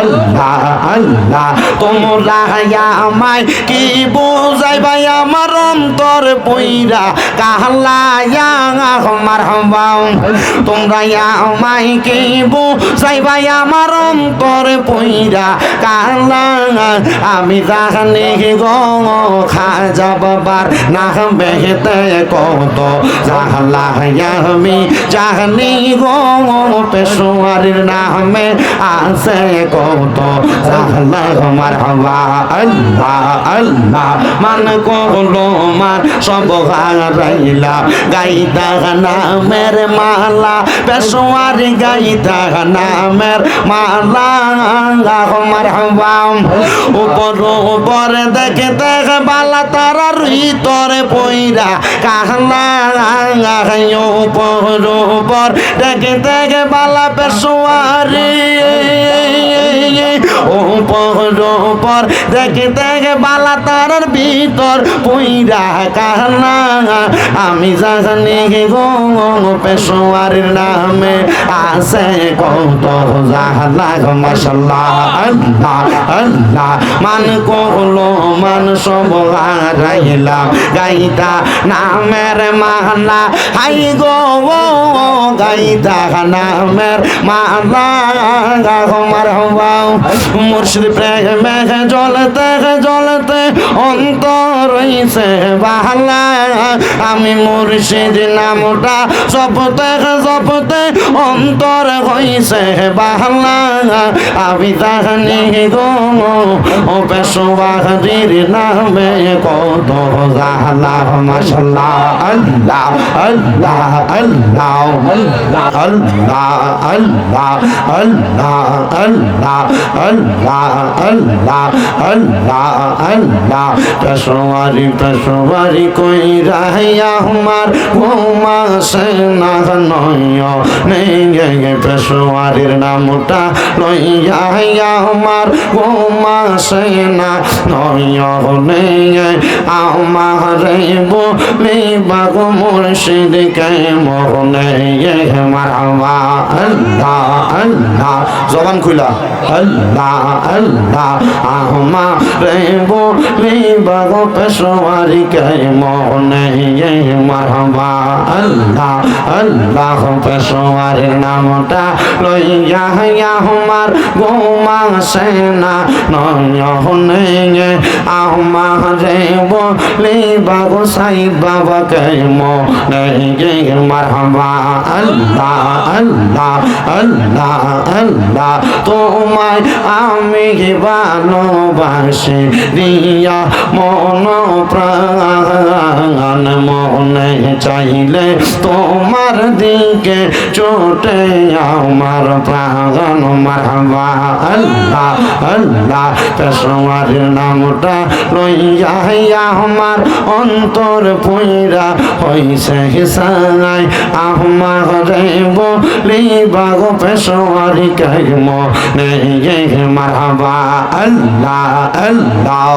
আল্লাহ আল্লাহ, তোমরা আমায় কি বোঝাই ভাই আমার অন্তর পইরা? কাহলা আমার হবাও তোমরা আমায় কি বোঝাই ভাই আমার অন্তর পইরা? কাহলা আমি জানি গো, খাজা বাবার না বেহেতে কত। জাহলা আমি জানি গো, পেশোয়ারির নামে আছে কত। হওয়া আল্লাহ আল্লাহ মান কহলো মান সব হারাইলা গাইতা নামের মালা পেশোয়ারি গাইতা নামের মালা আমার হওয়া উপর উপর দেখে দেখে বালা তারা ভিতরে পইরা কাহলা উপর উপর দেখে দেখে বালা পেশোয়ারি উপর উপর দেখে দেখে বালা তারার ভিতর পইরা কাহলা আমি জানি গো নামে আছে কত জাহলা মাসাল্লাহ আল্লাহ আল্লাহ। মান কহলো, মান সব হারাইলাম গাইতা নামের মালা, হাই গো গাইতা নামের মালা আমার হওয়াও মুর্শিদ প্রেমে জলতে জলতে অন্তর রইছে বাহালা আমি মুর্শিদ নামটা জপতে জপতে অন্তর হইছে বাহালা আমি জানি গো ও পেশোয়ারির নামে কত জাহলা মাশাল্লাহ আল্লাহ আল্লাহ আল্লাহ আল্লাহ আল্লাহ আল্লাহ আল্লাহ আল্লাহ আল্লাহ আল্লাহ আল্লাহ আল্লাহ পেশোয়ারি পেশোয়ারি কই রাহিয়া আমার ঘুমা সে না নয় পেশোয়ারির নামটা লইয়া আমার ঘুমা সে না নয় আমার বলে বাগ মুর্শিদ কে মোহনে মারবা আল্লাহ আল্লাহ, জবান খুলা আল্লাহ আল্লাহ আহমা রে बाग पेशवारी के मोहन ये मरहबा अल्लाह अल्लाह पेशवारी नामटा लइया हया हमार गोमा सेना नयन ये आमा रे बोले बाग साई बाबा के मोहन ये मरहबा अल्लाह अल्लाह अल्लाह अल्लाह তোমায় আমি ভালোবাসি দিয়ে মন প্রাণ, মনে চাইলে তোমার দিকে চোটে আমার প্রাণ মারহাবা আল্লাহ আল্লাহ পেশোয়ার নামটা লইয়া আমার অন্তর পুইরা হইছে হিসাই আমার বলি বাগ কাইম নেই মারহাবা আল্লাহ আল্লাহ।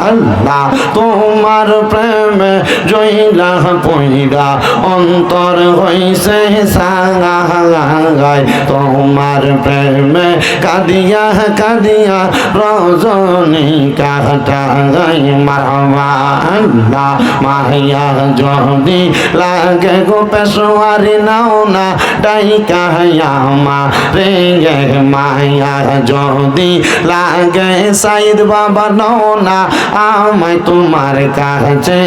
আল্লাহ তোমার প্রেমে জয়লা পইরা অন্তর হইছে সাঙ্গাই তোমার প্রেমে কাদিয়া কাদিয়া রজনী কাটা গাই মারবা আল্লাহ মাহিয়া যদি লাগে গো পেশোয়ারি, নাও না ডাইকা মা রে মায়া যদি লাগে সাইদ বাবা না আমায় তোমার কাছে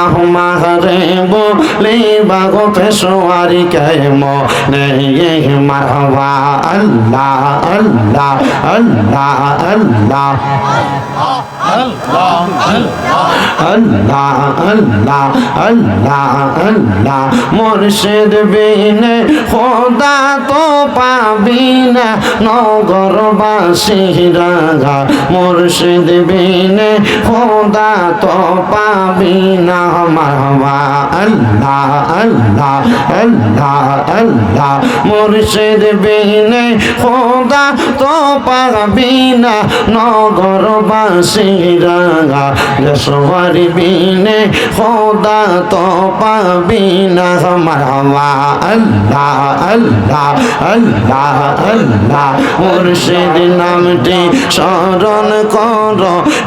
আহমারে বলে, বাগো পেশোয়ারি কে মনে আল্লাহ আল্লাহ আল্লাহ আল্লাহ। আল্লাহ আল্লাহ আল্লাহ আল্লাহ আল্লাহ মুর্শিদ বিনে খোদা তো পাবি না নগরবাসী রাগা মুর্শিদ বিনে খোদা তো পাবি না মারবা আল্লাহ আল্লাহ আল্লাহ আল্লাহ মুর্শিদ বিনে খোদা তো পাবি না নগরবাসী সবারি বিনে খোদা তো পাবি না। মারহাবা আল্লাহ আল্লাহ আল্লাহ আল্লাহ, মুর্শিদ নামটি স্মরণ কর,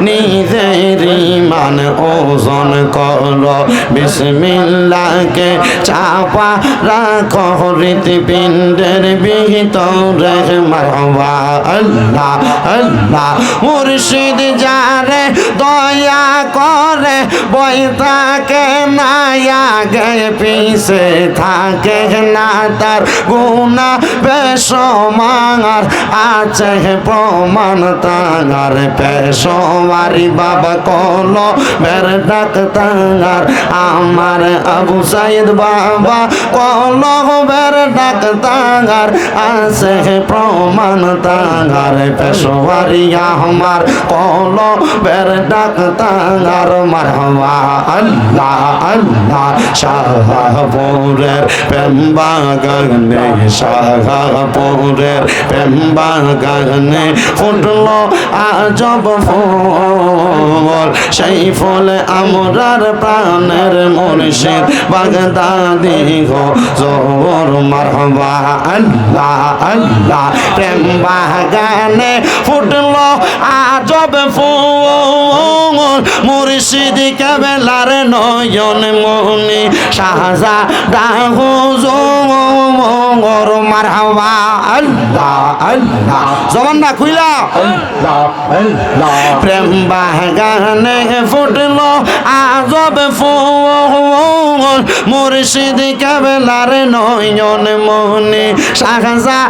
নিজের ইমান ওজন কর। বিসমিল্লাহকে চাপা রাখো, হৃৎপিণ্ডের ভিতরে মারহাবা আল্লাহ আল্লাহ, মুর্শিদ যারে দয়া করে। বই থাকে না, আগে পিছে থাকে না, তার গুণা বেসমার আছে প্রমাণ তাঙার পেশোয়ারি বাবা কল বের ডাক তাঙার আমার আবু সাইদ বাবা কল বের ডাক তাঙার আছে প্রমাণ তাঙার পেশোয়ারি আমার কল বের ডাক তাঙার মারহাবা আল্লাহ আল্লাহ, শাহপুরের পেম্বা গানে ফুটলো আজব ফুল। সেই ফুল আমরার প্রাণের মুর্শিদ বাগদাদি গো, জোর মারহাবা আল্লাহ আল্লাহ প্রেম বাগানে ফুটলো আজব ফুল। মুর্শিদ কেবেলার নয়ন মনি শাহজা ডাহু জোর মারহাবা। আল্লাহ আল্লাহ। জবানটা খুইলা। প্রেম বাগানে ফুটলো আজব ফুল মুর্শিদ কেবেলার নয়ন মনি শাহজা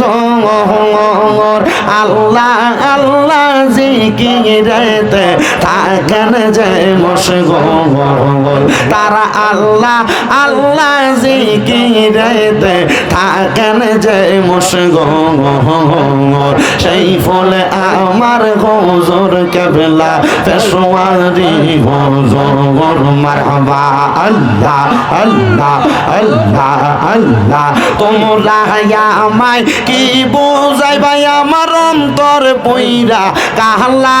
জোর আল্লাহ আল্লাহ জিকিরেতে থাকেন যে মশগোল তারা আল্লাহ আল্লাহ জিকিরেতে থাকেন যে মশগোল সেই ফলে আমার হুজুর কেবলা পেশোয়ারি হুজুর, মারহাবা, আল্লাহ আল্লাহ আল্লাহ আল্লাহ। তোমরা আমায় কি বুঝাইবাই আমার অন্তর পইরা কাহলা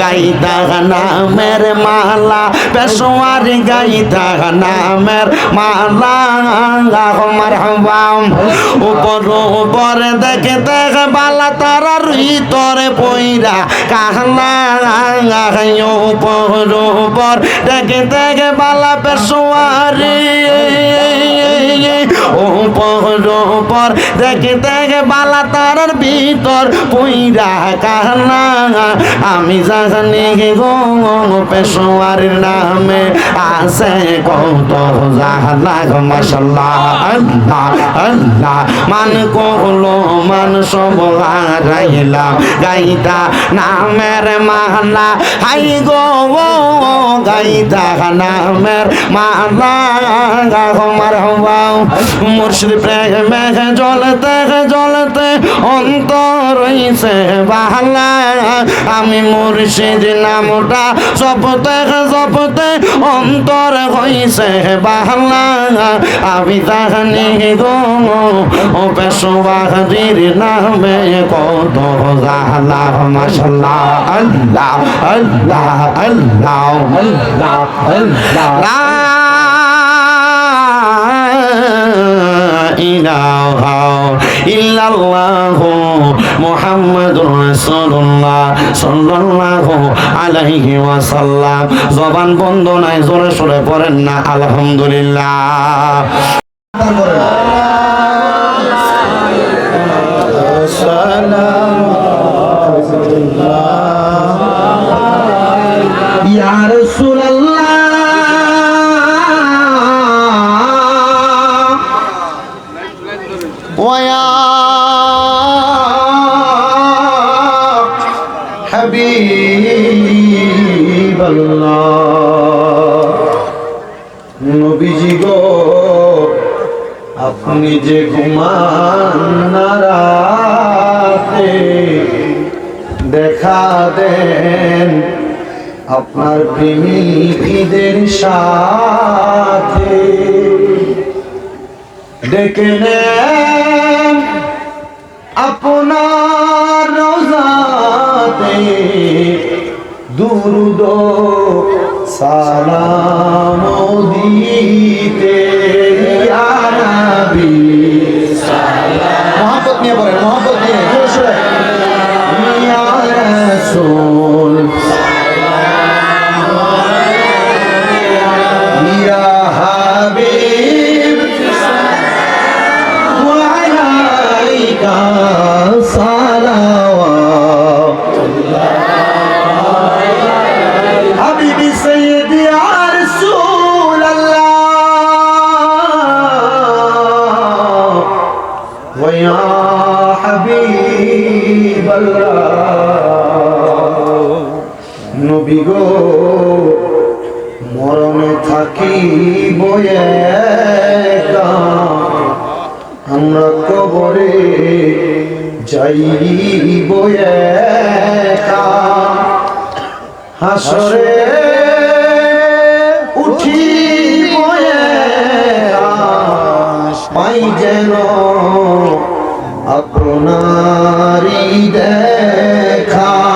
গাইতা নামের মালা, পেশোয়ারি গাইতা নামের মালা। আমার হবাম উপর উপর দেখে দেখে বালা তারা ভিতরে পইরা কাহলা উপর উপর দেখে দেখে বালা পেশোয়ারি। উপর উপর দেখে দেখে বালা তারার ভিতর পইরা কাহলা আমি জানি গো পেশোয়ারির নামে আছে কত জাহলা মাসাল্লাহ আল্লাহ আল্লাহ। মান কহলো, মান সব হারাইলাম গাইতা নামের মালা, হাই গো গাইতা নামের মালা আমার হবাও মুর্শিদ প্রেমে জলতে জলতে অন্তর রইছে বাহালা। আমি মুর্শিদ নামটা জপতে জপতে অন্তর হইছে বাহালা। আমি জানি গো, ও পেশোয়ারির নামে কত জাহলা। মাশাল্লাহ, আল্লাহ আল্লাহ আল্লাহ আল্লাহ আল্লাহ। জবান বন্ধ নাই জোরে সরে পড়েন না আলহামদুলিল্লাহ। হাবিব নবীজি গো, আপনি যে ঘুমান রাতে দেখা দেন আপনার প্রেমীদের সাথে। ডেকে নেন আপনার রোজাতে দুরুদ সালাম দিতে আনাবি মহাপত নিয়ে পড়েন মহাপত নিয়ে জোরে নবী গো মরণে থাকি আমরা কবরে যাই বয়ে হাসরে উঠি পাই যেন আপনারি দেখাই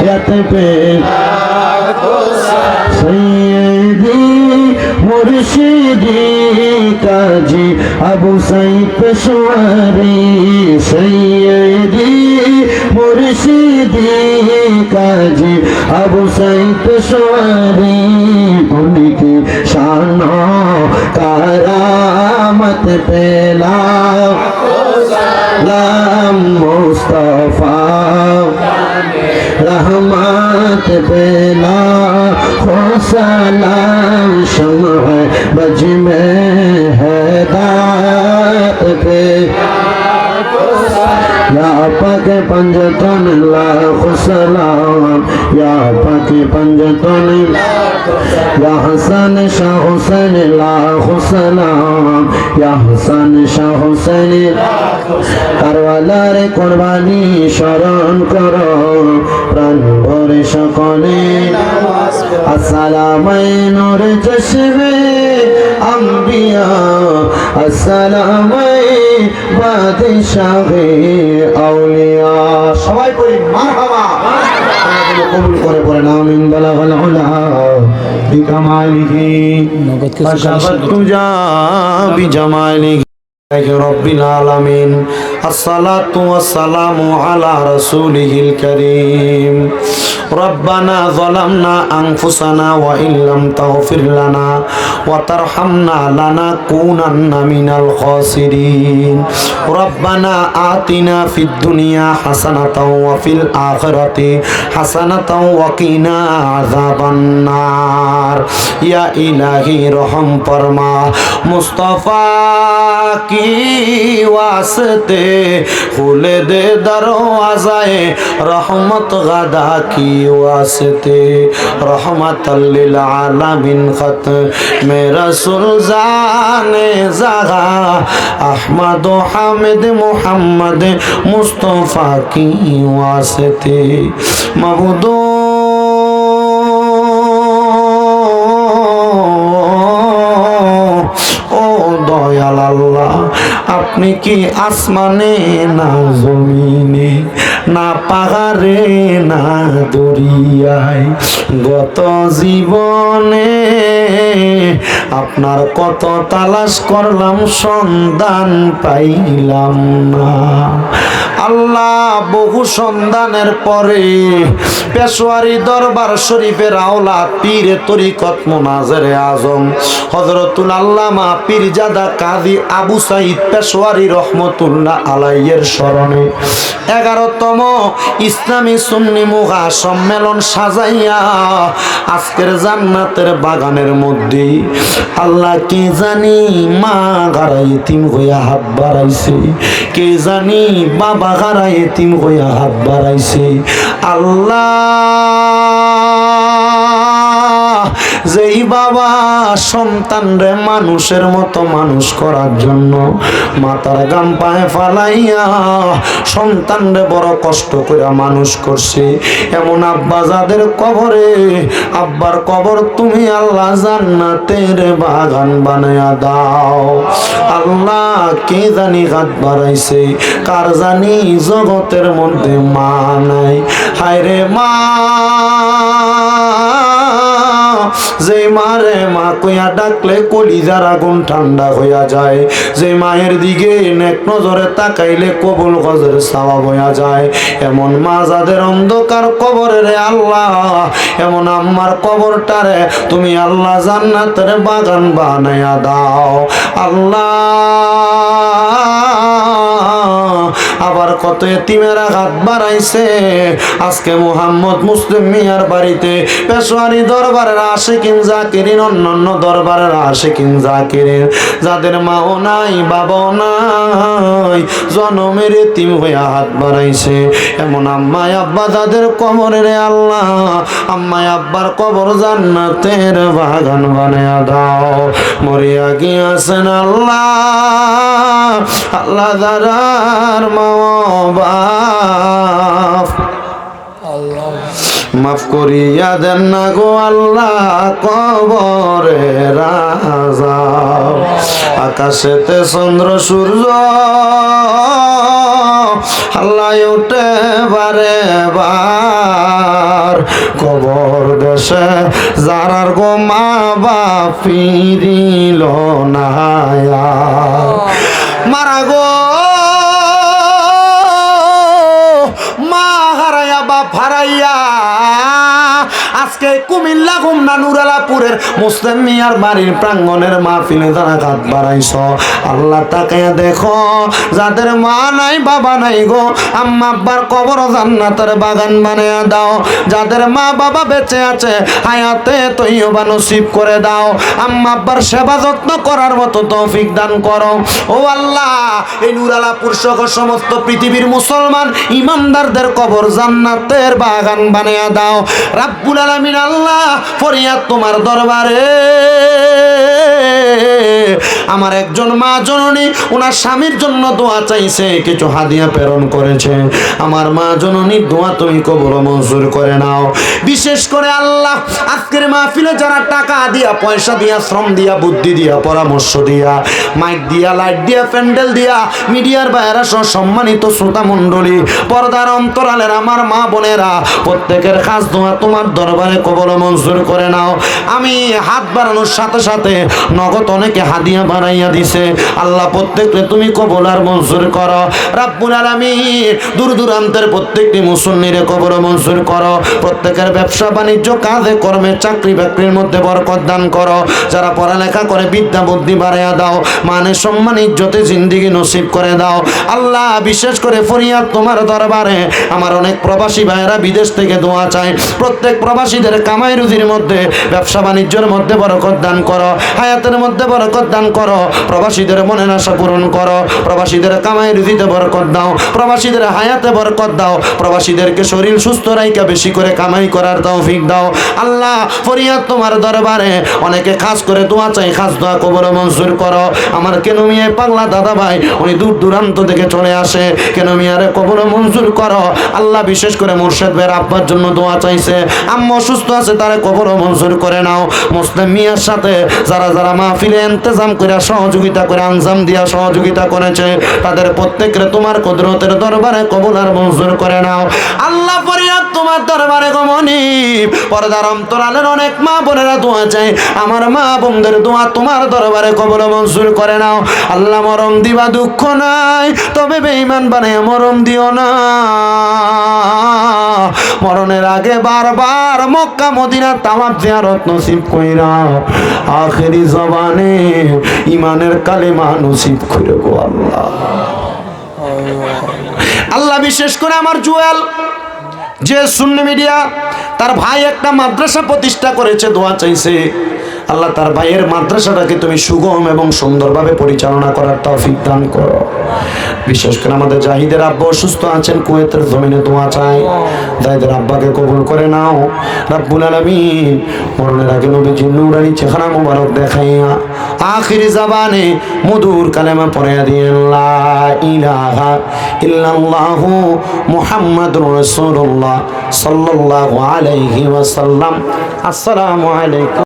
حیات پہ سیدی مرشدی کاجی ابو سعید پشواری سیدی مرشدی کاجی ابو سعید پشواری ان کی شان کرامت پیلا لام مصطفیٰ রহমত বেলা হো সালাম সমহ বজ মে হেদাত বেলা یا پاکے پنجتن لاکھ سلام یا پاکے پنجتن یا حسن شاہ حسین لاکھ سلام یا حسن شاہ حسین কারওয়ালার কোরবানি স্মরণ কর প্রাণ ভরে সকলে আসসালামাই নূর জশবে আম্বিয়া আসসালামাই বাদশাহে আউলিয়া। সবাই পড়ি মারহাবা। কবুল করে পড়েন আমিন বলা বলা হলা বিকামালিহি। নগদ কিছু বিজামালিহি رب العالمين الصلاة والسلام على رسوله الكريم ربنا ظلمنا أنفسنا وإن لم تغفر لنا وترحمنا لنكونن من الخاسرين ربنا آتنا في الدنيا حسنة وفي الآخرة حسنة وقنا عذاب النار يا إلهي رحم فرما مصطفى की वास्ते खुले दे दरवाजाए रहमत गदा की वास्ते रहमत लिल आलमीन खत मेरा सुलजाने जगा अहमद हामिद मोहम्मद मुस्तफ़ा की वास्ते मबूदो দয়াল আল্লাহ, আপনি কি আসমানে না জমিনে, না পাহাড়ে, না দরিয়ায়? গত জীবনে আপনার কত তালাশ করলাম, সন্ধান পাইলাম না। আল্লাহ বহু সন্ধানের পরে পেশোয়ারি দরবার শরীফের আওলা পীরে তরিকত মোনাজের আজম। হজরতুল আল্লামা পীরজাদা কাজী আবু সাইদ পেশোয়ারি রহমতুল্লাহ আলাইয়ের স্মরণে এগারোতম ইসলামী সুন্নি মুগা সম্মেলন সাজাইয়া আজকের জান্নাতের বাগানের মধ্যে আল্লাহ কে জানি মা গাড়াই তিম হইয়া হাত বাড়াইছে, কে জানি বাবা গাড়াই এতিম হইয়া হাত বাড়াইছে। আল্লাহ যেই বাবা সন্তান রে মানুষের মতো মানুষ করার জন্য মাতার গাম পায়ে ফালাইয়া সন্তান রে বড় কষ্ট করে মানুষ করছে। এমন আব্বা যাদের কবরে, আব্বার কবর তুমি আল্লাহ জান্নাতের বাগান বানায়া দাও। আল্লাহ কে জানি হাত বাড়াইছে, কার জানি জগতের মধ্যে মা নাই। হায় রে মা! যে মারে মা কইয়া ডাকলে কলিজার আগুন ঠান্ডা হইয়া যায়। যে মায়ের দিকে নেক নজরে তাকাইলে কবুল গজের সাওয়া হইয়া যায়। এমন মা যাদের অন্ধকার কবরে রে আল্লাহ, এমন আম্মার কবরটারে তুমি আল্লাহ জান্নাতের বাগান বানাইয়া দাও। আল্লাহ আবার কত এতিমেরা হাত বাড়াইছে। আজকে মোহাম্মদ মুসলিম মিয়ার বাড়িতে পেশোয়ারি দরবারের আশেকিন জাকিরিন, অন্যান্য দরবারের আশেকিন জাকিরিন। যাদের মাও নাই, বাবাও নাই, জনমের এতিম হইয়া হাত বাড়াইছে। এমন আম্মাই আব্বা তাদের কবরের আল্লাহ, আম্মাই আব্বার কবর জান্নাতের বাগান বানায়া দাও। মরিয়া গিয়াছেন আল্লাহ আল্লাহ দারার মা বাপ মাফ করিয়া দেন না গো আল্লাহ কবরে রাজা। আকাশেতে চন্দ্র, সূর্য আল্লাহ উঠে বারে বার। কবর দেশে যারার গো মা বাপ ফিরিল না। মারা গো বাপ হারাইয়া আজকে কুমিল্লা গুমনা নুরালাপুরের মুসলিম মিয়ার বাড়ির প্রাঙ্গণের মাহফিলে তারা কাত বাড়াইছ, আল্লাহ তাকে দেখো, যাদের মা নাই, বাবা নাই গো, আম্মা আব্বার কবর জান্নাতের বাগান বানিয়ে দাও। যাদের মা বাবা বেঁচে আছে, হায়াতে তৈবা নসিব করে দাও। আম্মা আব্বার সেবা যত্ন করার মতো তৌফিক দান করো। ও আল্লাহ, এই নুরালাপুর সহ সমস্ত পৃথিবীর মুসলমান ইমানদারদের কবর জান্নাতের বাগান বানিয়ে দাও। রাব্বুল আলামিন আল্লাহ ফরিয়াদ তোমার দরবারে। আমার একজন মা জননী, ওনার স্বামীর জন্য দোয়া চাইছে, কিছু হাদিয়া প্রেরণ করেছে। আমার মা জননীর দোয়া তুমি কবর মঞ্জুর করে নাও। বিশেষ করে আল্লাহ আজকের মাহফিলে যারা টাকা দিয়া, পয়সা দিয়া, শ্রম দিয়া, বুদ্ধি দিয়া, পরামর্শ দিয়া, মাইক দিয়া, লাইট দিয়া, প্যান্ডেল দিয়া, মিডিয়ার বাইরা সহ সম্মানিত শ্রোতা মণ্ডলী, পর্দার অন্তরালের আমার মা বোনেরা, প্রত্যেকের খাস দোয়া তোমার দরবারে কবল মঞ্জুর করে নাও। আমি হাত বাড়ানোর সাথে সাথে নগদ অনেকে হাদিয়া বানাইয়া দিছে। আল্লাহ প্রত্যেককে তুমি কবল আর মঞ্জুর করো। রাব্বুল আলামিন, দূর দূরান্তের প্রত্যেকটি মুসল্লিরে কবর মঞ্জুর করো। প্রত্যেকের ব্যবসা, বাণিজ্য, কাজে, কর্মে, চাকরি, বাকরির মধ্যে বরকত দান করো। যারা পড়ালেখা করে, বিদ্যা, বুদ্ধি বাড়াইয়া দাও। মানে সম্মান, ইজ্জতে জিন্দিগি নসিব করে দাও। আল্লাহ, বিশেষ করে ফরিয়াদ তোমার দরবারে। আমার অনেক প্রবাসী ভাইয়েরা বিদেশ থেকে দোয়া চায়। প্রত্যেক প্রবাসীদের কামাই রুজির মধ্যে, ব্যবসা, বাণিজ্যের মধ্যে বরকত দান করো। হায়াতের মধ্যে বরকত দান করো। প্রবাসীদের মনের আশা পূরণ করো। প্রবাসীদের কামাই রুজিতে বরকত দাও। প্রবাসীদের হায়াতে বরকত দাও। প্রবাসীদেরকে শরীর সুস্থ রাইকা বেশি করে কামাই করার তৌফিক দাও। আল্লাহ, ফরিয়াদ তোমার দরবারে অনেকে খাস করে দোয়া চাই, খাস দোয়া কবর মঞ্জুর করো। আমার কেন মিয়া পাগলা দাদা ভাই, উনি দূর দূরান্ত থেকে চলে আসে। কেন মিয়ারে কবর মঞ্জুর করো। আল্লাহ বিশেষ করে মুর্শেদ ভাইয়ের আব্বার জন্য দোয়া চাইছে। আম্মা অসুস্থ আছে, তারে কবর মঞ্জুর করে নাও। মুসলিম মিয়ার সাথে যারা যারা মাহফিলে ইন্তজাম করে কইরা সহযোগিতা করে আঞ্জাম দিয়া সহযোগিতা করেছে। তাদের প্রত্যেকের তোমার কুদরতের দরবারে কবুল আর মঞ্জুর করে নাও। আল্লাহ ফরিয়াদ তোমার দরবারে গমনি পর্দার অন্তরালের অনেক মা বোনেরা দোয়া চাই আমার মা বোনদের দোয়া তোমার দরবারে কবুল মঞ্জুর করে নাও। আল্লাহ মরম দিবা দুঃখ নাই, তবে বেঈমান বানায় মরম দিও না। মরণের আগে বারবার মক্কা, মদিনা তাওয়াব জিয়ারত নসিব কইরা, আখেরি জবানে ইমানের কালেমা নসিব করে গো আল্লাহ। আল্লাহ বিশেষ করে আমার জুয়েল, যে শূন্য মিডিয়া, তার ভাই একটা মাদ্রাসা প্রতিষ্ঠা করেছে, দোয়া চাইছে। আল্লাহ তার ভাইয়ের মাদ্রাসাটাকে তুমি সুগম এবং সুন্দরভাবে পরিচালনা করার তৌফিক দান করো। বিশেষ করে আমাদের জাহিদের আব্বা অসুস্থ আছেন, কুয়েতের জমিনে দোয়া চাই। জাহিদের আব্বাকে কবুল করে নাও। রাব্বুল আলামিন মরণের আগে নবীজি নূরানি চেহারা মুবারক দেখাইয়া আখিরি জাবানে মধুর কালেমা পড়ে দিয়ে ইলাহা ইল্লাল্লাহু মুহাম্মাদুর রাসূলুল্লাহ সাল্লাল্লাহু আলাইহি ওয়াসাল্লাম। আসসালামু আলাইকুম।